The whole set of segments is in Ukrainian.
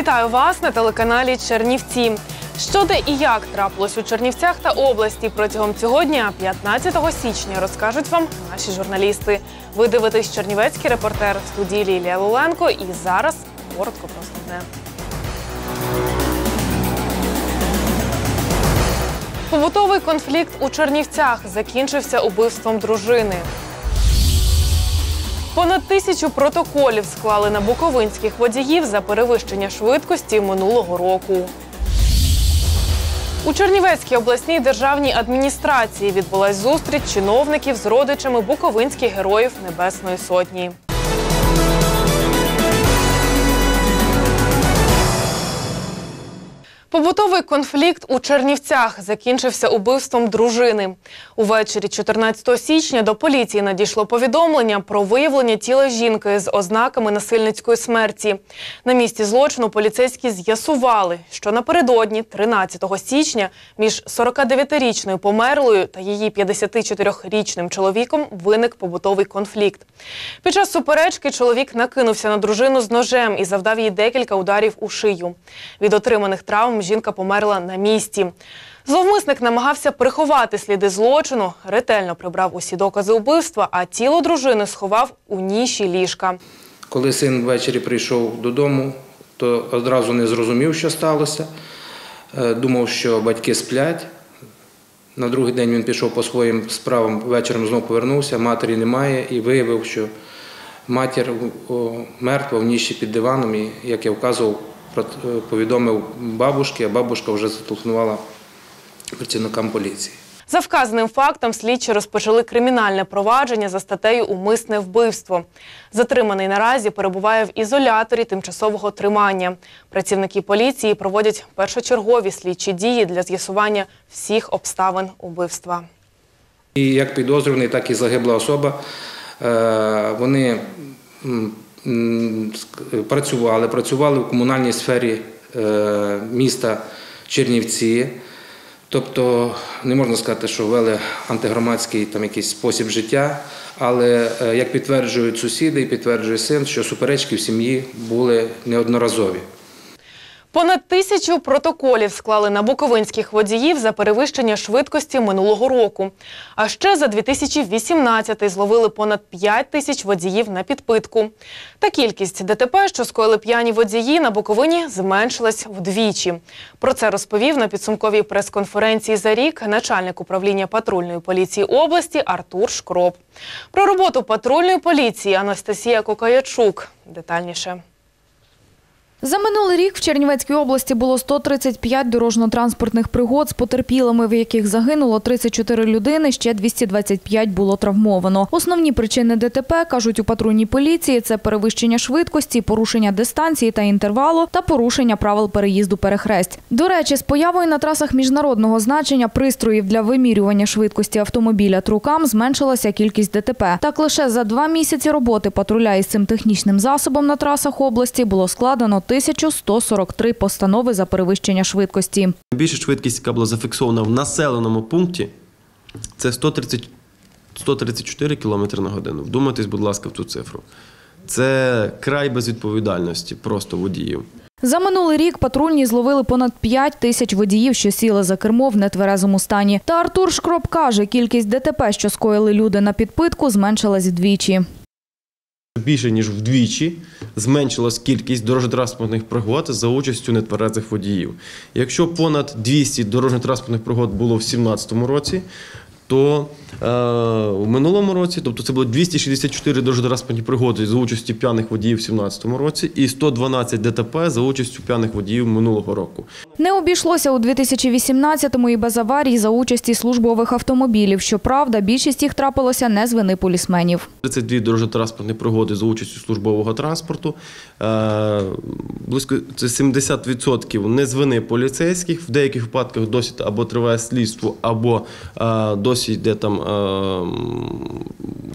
Вітаю вас на телеканалі Чернівці. Що де і як трапилось у Чернівцях та області протягом цього дня, 15 січня, розкажуть вам наші журналісти. Ви дивитесь Чернівецький репортер в студії Лілія Луленко. І зараз коротко про основне. Побутовий конфлікт у Чернівцях закінчився убивством дружини. Понад тисячу протоколів склали на буковинських водіїв за перевищення швидкості минулого року. У Чернівецькій обласній державній адміністрації відбулась зустріч чиновників з родичами буковинських героїв Небесної Сотні. Побутовий конфлікт у Чернівцях закінчився убивством дружини. Увечері 14 січня до поліції надійшло повідомлення про виявлення тіла жінки з ознаками насильницької смерті. На місці злочину поліцейські з'ясували, що напередодні, 13 січня, між 49-річною померлою та її 54-річним чоловіком виник побутовий конфлікт. Під час суперечки чоловік накинувся на дружину з ножем і завдав їй декілька ударів у шию. Від отриманих травм жінка померла на місці. Зловмисник намагався приховати сліди злочину, ретельно прибрав усі докази убивства, а тіло дружини сховав у ніші ліжка. Коли син ввечері прийшов додому, то одразу не зрозумів, що сталося. Е, Думав, що батьки сплять. На другий день він пішов по своїм справам, вечором знову повернувся, матері немає і виявив, що матір мертва в ніші під диваном. І, як я вказував, повідомив бабушки, а бабушка вже зателефонувала працівникам поліції. За вказаним фактом слідчі розпочали кримінальне провадження за статтею Умисне вбивство. Затриманий наразі перебуває в ізоляторі тимчасового тримання. Працівники поліції проводять першочергові слідчі дії для з'ясування всіх обставин убивства. І як підозрюваний, так і загибла особа. е, Вони працювали, працювали в комунальній сфері е, міста Чернівці. Тобто не можна сказати, що вели антигромадський там якийсь спосіб життя, але е, як підтверджують сусіди і підтверджує син, що суперечки в сім'ї були неодноразові. Понад тисячу протоколів склали на буковинських водіїв за перевищення швидкості минулого року. А ще за 2018 зловили понад 5 тисяч водіїв на підпитку. Та кількість ДТП, що скоїли п'яні водії на Буковині, зменшилась вдвічі. Про це розповів на підсумковій прес-конференції за рік начальник управління патрульної поліції області Артур Шкроп. Про роботу патрульної поліції Анастасія Кокаячук. Детальніше. За минулий рік в Чернівецькій області було 135 дорожньо-транспортних пригод з потерпілими, в яких загинуло 34 людини, ще 225 було травмовано. Основні причини ДТП, кажуть у патрульній поліції, це перевищення швидкості, порушення дистанції та інтервалу та порушення правил переїзду перехресть. До речі, з появою на трасах міжнародного значення пристроїв для вимірювання швидкості автомобіля трукам зменшилася кількість ДТП. Так лише за два місяці роботи патруля із цим технічним засобом на трасах області було складено 1143 постанови за перевищення швидкості. Найбільша швидкість, яка була зафіксована в населеному пункті, це 130, 134 км на годину. Вдумайтесь, будь ласка, в цю цифру. Це край безвідповідальності просто водіїв. За минулий рік патрульні зловили понад 5 тисяч водіїв, що сіли за кермо в нетверезому стані. Та Артур Шкроп каже, кількість ДТП, що скоїли люди на підпитку, зменшилась вдвічі. Більше ніж вдвічі зменшилась кількість дорожньо-транспортних пригод за участю нетверезих водіїв. Якщо понад 200 дорожньо-транспортних пригод було в 2017 році, то е, в минулому році, тобто це було 264 дорожньо-транспортні пригоди за участю п'яних водіїв в 2017 році і 112 ДТП за участю п'яних водіїв минулого року. Не обійшлося у 2018-му і без аварій за участі службових автомобілів. Щоправда, більшість їх трапилося не з вини полісменів. 32 дорожньо-транспортні пригоди за участю службового транспорту. Е, Близько це 70% не з вини поліцейських. В деяких випадках досі або триває слідство, або е, досі йде там е, м,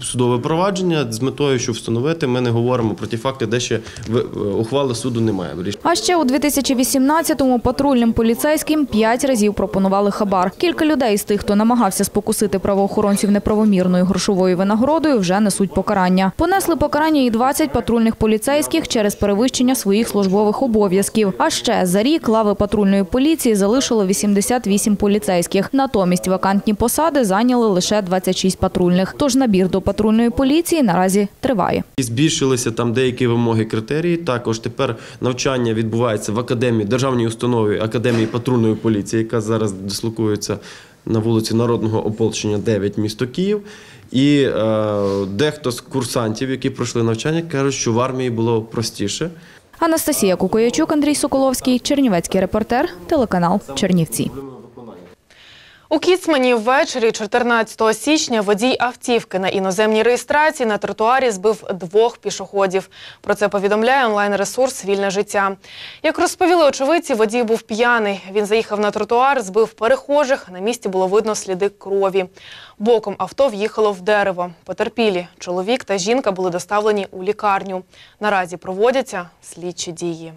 судове провадження з метою, щоб встановити. Ми не говоримо про ті факти, де ще е, ухвали суду немає. А ще у 2018-му патрульним поліцейським п'ять разів пропонували хабар. Кілька людей з тих, хто намагався спокусити правоохоронців неправомірною грошовою винагородою, вже несуть покарання. Понесли покарання і 20 патрульних поліцейських через перевищення своїх службових обов'язків. А ще за рік лави патрульної поліції залишило 88 поліцейських. Натомість вакантні посади зайняли лише 26 патрульних. Тож набір до патрульної поліції наразі триває. Збільшилися там деякі вимоги критерії. Також тепер навчання відбувається в академії державній установі академії патрульної поліції, яка зараз дислокується на вулиці Народного ополчення 9 місто Київ. І е, дехто з курсантів, які пройшли навчання, кажуть, що в армії було простіше. Анастасія Кукоячук, Андрій Соколовський, Чернівецький репортер, телеканал Чернівці. У Кіцмані ввечері 14 січня водій автівки на іноземній реєстрації на тротуарі збив двох пішоходів. Про це повідомляє онлайн-ресурс Вільне життя. Як розповіли очевидці, водій був п'яний. Він заїхав на тротуар, збив перехожих. На місці було видно сліди крові. Боком авто в'їхало в дерево. Потерпілі чоловік та жінка були доставлені у лікарню. Наразі проводяться слідчі дії.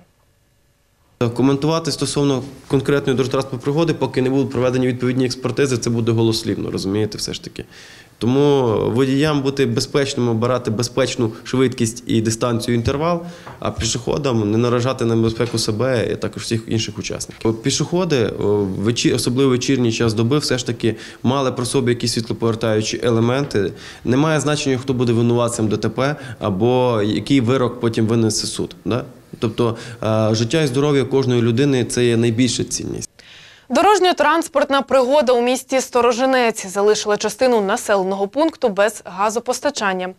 Коментувати стосовно конкретної дорожньо-транспортної пригоди, поки не будуть проведені відповідні експертизи, це буде голослівно, розумієте, все ж таки. Тому водіям бути безпечними, обирати безпечну швидкість і дистанцію інтервал, а пішоходам не наражати на небезпеку себе і також всіх інших учасників. Пішоходи, особливо вечірній час доби, все ж таки мали про собі якісь світлоповертаючі елементи. Немає значення, хто буде винуватцем ДТП або який вирок потім винесе суд. Да? Тобто е, життя і здоров'я кожної людини це є найбільша цінність. Дорожньо-транспортна пригода у місті Сторожинець залишила частину населеного пункту без газопостачання.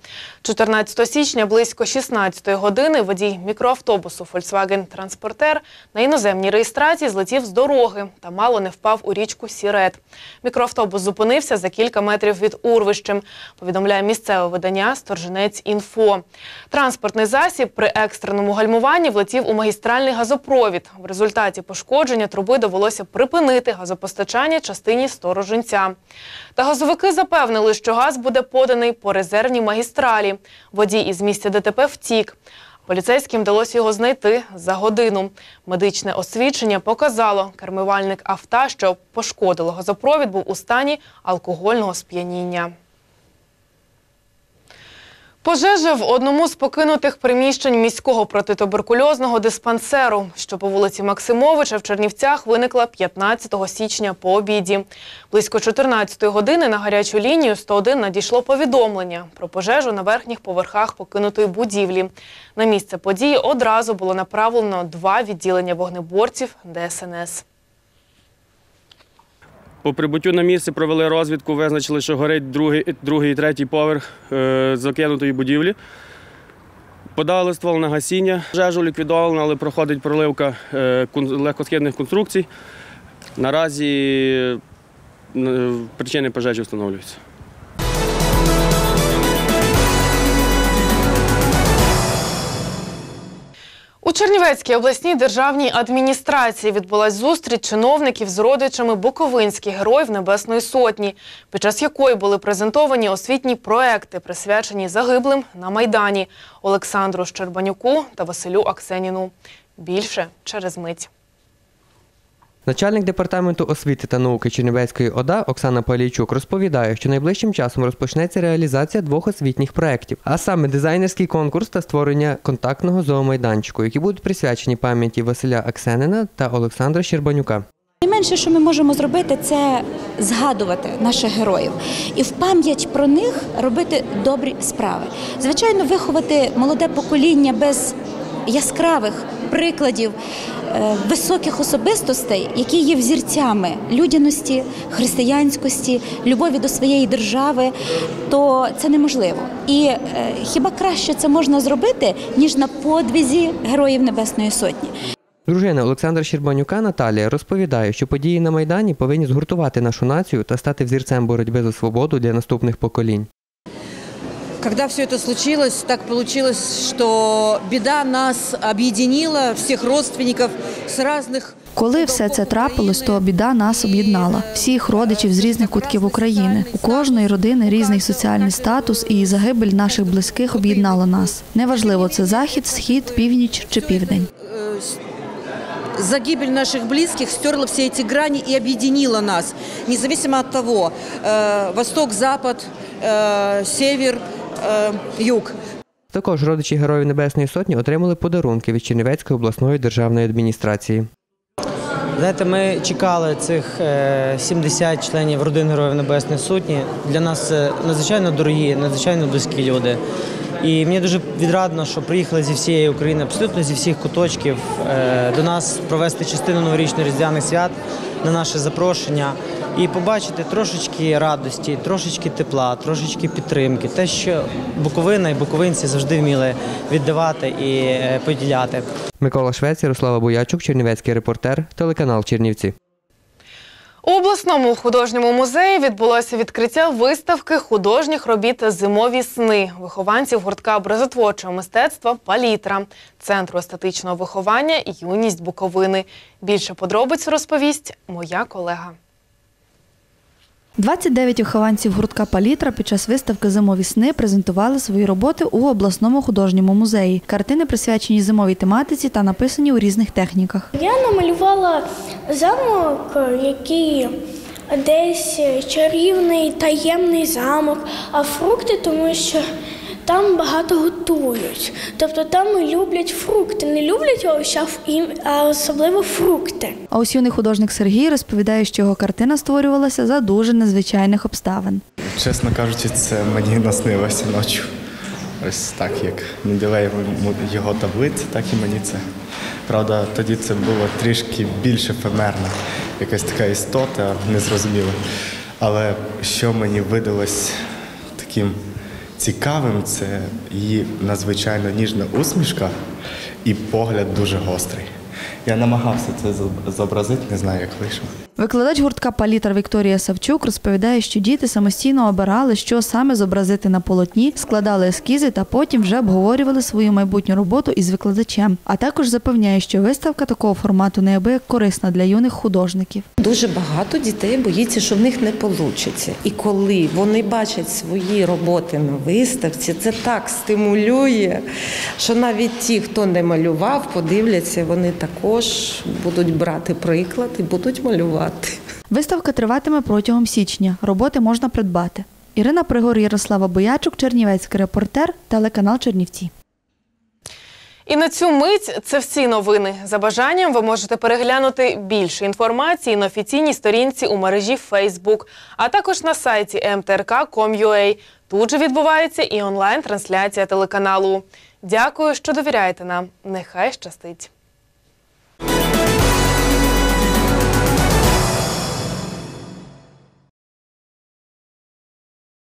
14 січня близько 16 години водій мікроавтобусу Volkswagen Транспортер на іноземній реєстрації злетів з дороги та мало не впав у річку Сірет. Мікроавтобус зупинився за кілька метрів від урвищем, повідомляє місцеве видання Сторжинець Інфо. Транспортний засіб при екстреному гальмуванні влетів у магістральний газопровід. В результаті пошкодження труби довелося припинити газопостачання частині сторожинця. Та газовики запевнили, що газ буде поданий по резервній магістралі. Водій із місця ДТП втік. Поліцейським вдалося його знайти за годину. Медичне освідчення показало, кермивальник авто, що пошкодило газопровід, був у стані алкогольного сп'яніння. Пожежа в одному з покинутих приміщень міського протитуберкульозного диспансеру, що по вулиці Максимовича в Чернівцях виникла 15 січня по обіді. Близько 14 години на гарячу лінію 101 надійшло повідомлення про пожежу на верхніх поверхах покинутої будівлі. На місце події одразу було направлено два відділення вогнеборців ДСНС. По прибуттю на місце провели розвідку, визначили, що горить другий, другий і третій поверх е, закинутої будівлі. Подали ствол на гасіння. Жежу ліквідовано, але проходить проливка е, легкосхідних конструкцій. Наразі е, причини пожежі встановлюються. У Чернівецькій обласній державній адміністрації відбулась зустріч чиновників з родичами буковинських героїв Небесної Сотні, під час якої були презентовані освітні проекти, присвячені загиблим на Майдані Олександру Щербанюку та Василю Аксеніну. Більше через мить. Начальник департаменту освіти та науки Чернівецької ОДА Оксана Палійчук розповідає, що найближчим часом розпочнеться реалізація двох освітніх проєктів, а саме дизайнерський конкурс та створення контактного зоомайданчику, які будуть присвячені пам'яті Василя Аксенина та Олександра Щербанюка. Найменше, що ми можемо зробити, це згадувати наших героїв і в пам'ять про них робити добрі справи. Звичайно, виховати молоде покоління без яскравих прикладів високих особистостей, які є взірцями людяності, християнськості, любові до своєї держави, то це неможливо. І е, хіба краще це можна зробити, ніж на подвізі Героїв Небесної Сотні. Дружина Олександра Щербанюка Наталія розповідає, що події на Майдані повинні згуртувати нашу націю та стати взірцем боротьби за свободу для наступних поколінь. Когда все это случилось, так получилось, что беда нас объединила, всех родственников с разных Коли все це трапилось, то біда нас об'єднала всіх родичів з різних кутків України. У кожної родини різний соціальний статус, і загибель наших близьких об'єднала нас. Неважливо, це захід, схід, північ чи південь. э, с- загибель наших близких стерла все эти грани и объединила нас, независимо от того, э, восток, запад, э, север, э, юг. Також родичі Героїв Небесної Сотні отримали подарунки від Чернівецької обласної державної адміністрації. Знаєте, ми чекали цих е, 70 членів родин Героїв Небесної Сотні. Для нас це надзвичайно дорогі, надзвичайно близькі люди. І мені дуже відрадно, що приїхали зі всієї України, абсолютно зі всіх куточків е, до нас провести частину новорічно різдвяних свят на наше запрошення і побачити трошечки радості, трошечки тепла, трошечки підтримки. Те, що Буковина і буковинці завжди вміли віддавати і е, поділяти. Микола Швець, Ярослава Боячук, Чернівецький репортер, телеканал Чернівці. У обласному художньому музеї відбулося відкриття виставки художніх робіт Зимові сни вихованців гуртка образотворчого мистецтва Палітра, центру естетичного виховання Юність Буковини. Більше подробиць розповість моя колега. 29 вихованців гуртка Палітра під час виставки Зимові сни презентували свої роботи у обласному художньому музеї. Картини присвячені зимовій тематиці та написані у різних техніках. Я намалювала замок, який десь чарівний таємний замок, а фрукти, тому що там багато готують. Тобто там люблять фрукти, не люблять овоща, а особливо фрукти. А ось юний художник Сергій розповідає, що його картина створювалася за дуже незвичайних обставин. Чесно кажучи, це мені наснилося ночі. Ось так, як Менделеєв його таблиці, так і мені це. Правда, тоді це було трішки більш ефемерна, якась така істота, незрозуміла. Але що мені видалось таким цікавим, це її надзвичайно ніжна усмішка і погляд дуже гострий. Я намагався це зобразити, не знаю, як вийшло. Викладач гуртка Палітра Вікторія Савчук розповідає, що діти самостійно обирали, що саме зобразити на полотні, складали ескізи та потім вже обговорювали свою майбутню роботу із викладачем. А також запевняє, що виставка такого формату неабияк корисна для юних художників. Дуже багато дітей боїться, що в них не вийде. І коли вони бачать свої роботи на виставці, це так стимулює, що навіть ті, хто не малював, подивляться, вони також будуть брати приклад і будуть малювати. Виставка триватиме протягом січня. Роботи можна придбати. Ірина Пригор, Ярослава Боячук, Чернівецький репортер, телеканал Чернівці. І на цю мить це всі новини. За бажанням ви можете переглянути більше інформації на офіційній сторінці у мережі Facebook, а також на сайті mtrk.com.ua. Тут же відбувається і онлайн-трансляція телеканалу. Дякую, що довіряєте нам. Нехай щастить.